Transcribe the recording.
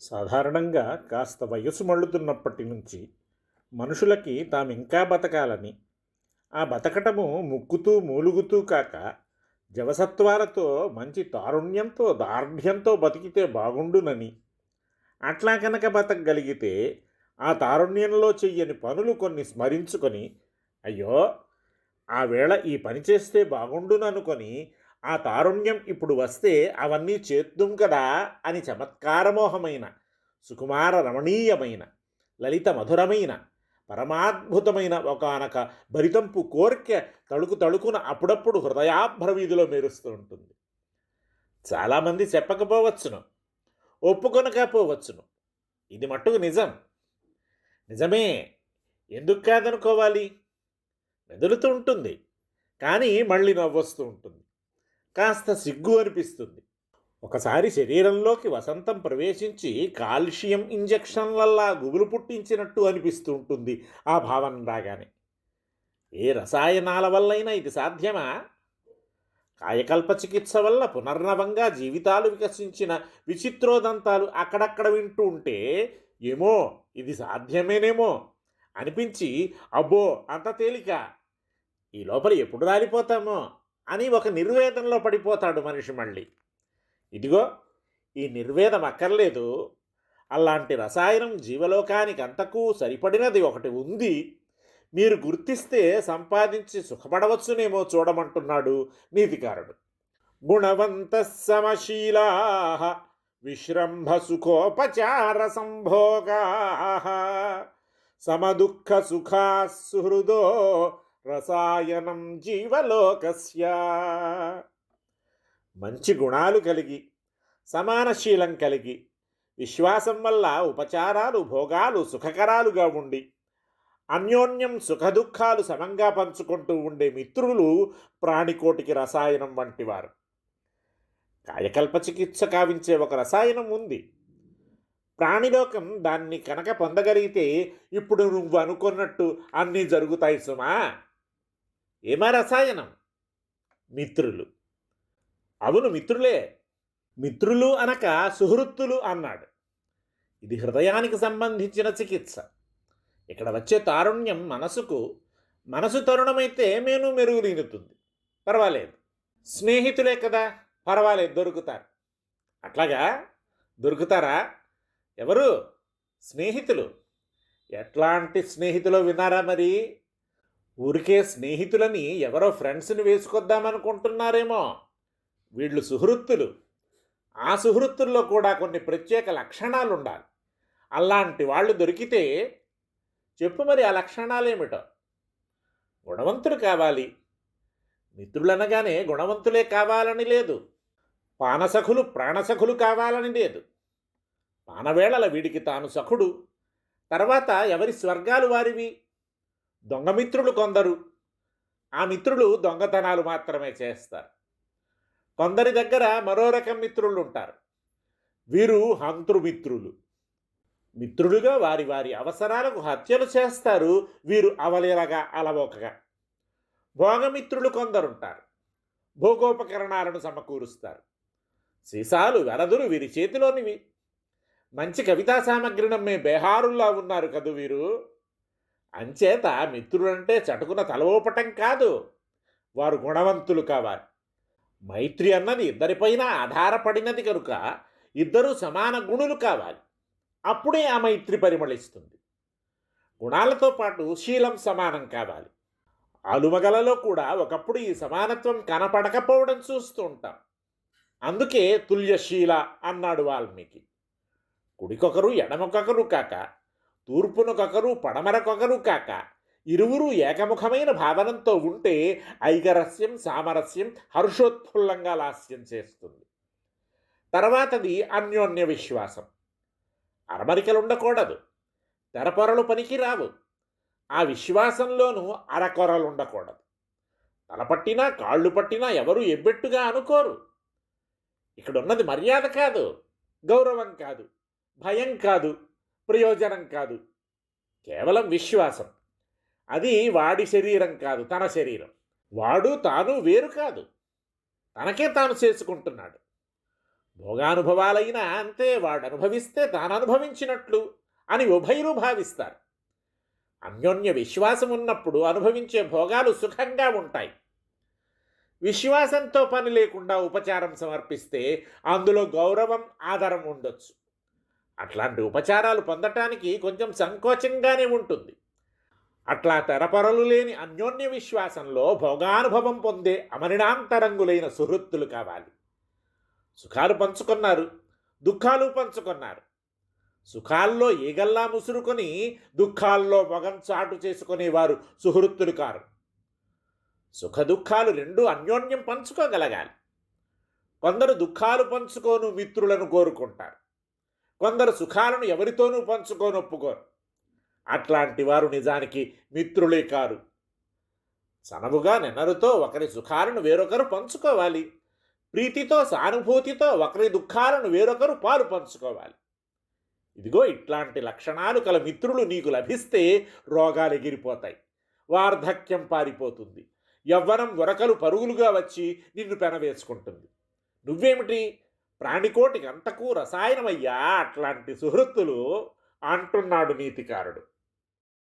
సాధారణంగా కాస్త వయసు మళ్ళుతున్నప్పటి నుంచి మనుషులకి తాము ఇంకా బతకాలని. ఆ బతకటము ముక్కుతూ మూలుగుతూ కాక జవసత్వాలతో మంచి తారుణ్యంతో దార్ఢ్యంతో బతికితే బాగుండునని. అట్లా కనుక బతకగలిగితే ఆ తారుణ్యంలో చెయ్యని పనులు కొన్ని స్మరించుకొని అయ్యో ఆ వేళ ఈ పని చేస్తే బాగుండుననుకొని ఆ తారుణ్యం ఇప్పుడు వస్తే అవన్నీ చేద్దుం కదా అని చమత్కారమోహమైన సుకుమార రమణీయమైన లలిత మధురమైన పరమాద్భుతమైన ఒకనొక భరితంపు కోరిక తళుకు తళుకున అప్పుడప్పుడు హృదయాభ్రవీధిలో మెరుస్తూ ఉంటుంది. చాలామంది చెప్పకపోవచ్చును ఒప్పుకొనకపోవచ్చును. ఇది మట్టుకు నిజం. నిజమే. ఎందుకు కాదనుకోవాలి? మెదులుతూ ఉంటుంది. కానీ మళ్ళీ నవ్వొస్తూ ఉంటుంది. కాస్త సిగ్గు అనిపిస్తుంది ఒకసారి శరీరంలోకి వసంతం ప్రవేశించి కాల్షియం ఇంజెక్షన్లల్లా గుబులు పుట్టించినట్టు అనిపిస్తూ ఉంటుంది ఆ భావన రాగానే. ఏ రసాయనాల వల్లైనా ఇది సాధ్యమా? కాయకల్ప చికిత్స వల్ల పునర్నవంగా జీవితాలు వికసించిన విచిత్రోదంతాలు అక్కడక్కడ వింటూ ఉంటే ఏమో ఇది సాధ్యమేనేమో అనిపించి అబ్బో అంత తేలిక. ఈ లోపల ఎప్పుడు రాలిపోతామో? అని ఒక నిర్వేదంలో పడిపోతాడు మనిషి మళ్ళీ. ఇదిగో ఈ నిర్వేదం అక్కర్లేదు. అలాంటి రసాయనం జీవలోకానికి అంతకు సరిపడినది ఒకటి ఉంది. మీరు గుర్తిస్తే సంపాదించి సుఖపడవచ్చునేమో చూడమంటున్నాడు నీతికారుడు. గుణవంత సమశీలా విశ్రంభ సుఖోపచార సంభోగా సమదుఃఖ సుఖా సుహృదో రసాయనం జీవలోకస్య. మంచి గుణాలు కలిగి సమానశీలం కలిగి విశ్వాసం వల్ల ఉపచారాలు భోగాలు సుఖకరాలుగా ఉండి అన్యోన్యం సుఖదుఖాలు సమంగా పంచుకుంటూ ఉండే మిత్రులు ప్రాణికోటికి రసాయనం వంటివారు. కాయకల్ప చికిత్స కావించే ఒక రసాయనం ఉంది. ప్రాణిలోకం దాన్ని కనుక పొందగలిగితే ఇప్పుడు నువ్వు అనుకున్నట్టు అన్నీ జరుగుతాయి సుమా. ఏమా రసాయనం? మిత్రులు. అవును మిత్రులే. మిత్రులు అనక సుహృత్తులు అన్నాడు. ఇది హృదయానికి సంబంధించిన చికిత్స. ఇక్కడ వచ్చే తారుణ్యం మనసుకు మనసు తరుణమైతే మేను మెరుగులీనుతుంది పర్వాలేదు. స్నేహితులే కదా పర్వాలేదు దొరుకుతారు. అట్లాగా దొరుకుతారా? ఎవరు? స్నేహితులు. ఎట్లాంటి స్నేహితులు విన్నారా మరి? ఊరికే స్నేహితులని ఎవరో ఫ్రెండ్స్ని వేసుకొద్దామనుకుంటున్నారేమో. వీళ్ళు సుహృత్తులు. ఆ సుహృత్తుల్లో కూడా కొన్ని ప్రత్యేక లక్షణాలు ఉండాలి అలాంటి వాళ్ళు దొరికితే చెప్పు మరి ఆ లక్షణాలు ఏమిటో కావాలి. మిత్రులనగానే గుణవంతులే కావాలని లేదు. పానసఖులు ప్రాణసఖులు కావాలని లేదు. పానవేళల వీడికి తాను సఖుడు. తర్వాత ఎవరి స్వర్గాలు వారివి? దొంగమిత్రులు కొందరు. ఆ మిత్రులు దొంగతనాలు మాత్రమే చేస్తారు. కొందరి దగ్గర మరో రకం మిత్రులు ఉంటారు. వీరు హంతృమిత్రులు మిత్రులుగా వారి వారి అవసరాలకు హత్యలు చేస్తారు. వీరు అవలీలగా అలవోకగా. భోగమిత్రులు కొందరుంటారు. భోగోపకరణాలను సమకూరుస్తారు. సీసాలు వెరదులు వీరి చేతిలోనివి. మంచి కవితా సామగ్రిని అమ్మే బేహారుల్లా ఉన్నారు కదూ వీరు? అంచేత మిత్రుడంటే చటుకున తలవోపటం కాదు. వారు గుణవంతులు కావాలి. మైత్రి అన్నది ఇద్దరిపైన ఆధారపడినది కనుక ఇద్దరూ సమాన గుణులు కావాలి. అప్పుడే ఆ మైత్రి పరిమళిస్తుంది. గుణాలతో పాటు శీలం సమానం కావాలి. అలుమగలలో కూడా ఒకప్పుడు ఈ సమానత్వం కనపడకపోవడం చూస్తూ ఉంటాం. అందుకే తుల్యశీల అన్నాడు వాల్మీకి. కుడికొకరు ఎడమకొకరు కాక తూర్పునకొకరు పడమరకొకరు కాక. ఇరువురు ఏకముఖమైన భావనంతో ఉంటే ఐకరస్యం సామరస్యం హర్షోత్ఫుల్లంగా లాస్యం చేస్తుంది. తర్వాతది అన్యోన్య విశ్వాసం. అరమరికలు ఉండకూడదు తెరపొరలు పనికి రావు ఆ విశ్వాసంలోనూ అరకొరలు ఉండకూడదు తల పట్టినా కాళ్ళు పట్టినా ఎవరు ఎబ్బెట్టుగా అనుకోరు. ఇక్కడున్నది మర్యాద కాదు గౌరవం కాదు భయం కాదు. ప్రయోజనం కాదు. కేవలం విశ్వాసం. అది వాడి శరీరం కాదు తన శరీరం. వాడు తాను వేరు కాదు. తనకే తాను చేసుకుంటున్నాడు. భోగానుభవాలైనా అంతే వాడు అనుభవిస్తే తాను అనుభవించినట్లు అని ఉభయులు భావిస్తారు. అన్యోన్య విశ్వాసం ఉన్నప్పుడు అనుభవించే భోగాలు సుఖంగా ఉంటాయి. విశ్వాసంతో పని లేకుండా ఉపచారం సమర్పిస్తే అందులో గౌరవం ఆధారం ఉండొచ్చు. అట్లాంటి ఉపచారాలు పొందటానికి కొంచెం సంకోచంగానే ఉంటుంది. అట్లా తెరపరలు లేని అన్యోన్య విశ్వాసంలో భోగానుభవం పొందే అమరిణాంతరంగులైన సుహృత్తులు కావాలి. సుఖాలు పంచుకున్నారు దుఃఖాలు పంచుకున్నారు. సుఖాల్లో ఈగల్లా ముసురుకొని దుఃఖాల్లో మగం చాటు చేసుకునేవారు సుహృత్తులు కారు. సుఖ దుఃఖాలు రెండు అన్యోన్యం పంచుకోగలగాలి. కొందరు దుఃఖాలు పంచుకోను మిత్రులను కోరుకుంటారు. కొందరు సుఖాలను ఎవరితోనూ పంచుకోనొప్పుకోరు. అట్లాంటి వారు నిజానికి మిత్రులే కారు. చనవుగా నెనరుతో ఒకరి సుఖాలను వేరొకరు పంచుకోవాలి. ప్రీతితో సానుభూతితో ఒకరి దుఃఖాలను వేరొకరు పాలు పంచుకోవాలి. ఇదిగో ఇట్లాంటి లక్షణాలు కల మిత్రులు నీకు లభిస్తే రోగాలు ఎగిరిపోతాయి. వార్ధక్యం పారిపోతుంది. యవ్వనం వరకలు పరుగులుగా వచ్చి నిన్ను పెనవేసుకుంటుంది. నువ్వేమిటి? ప్రాణికోటి అంతకు రసాయనమయ్యా అట్లాంటి సుహృత్తులు అంటున్నాడు నీతికారుడు.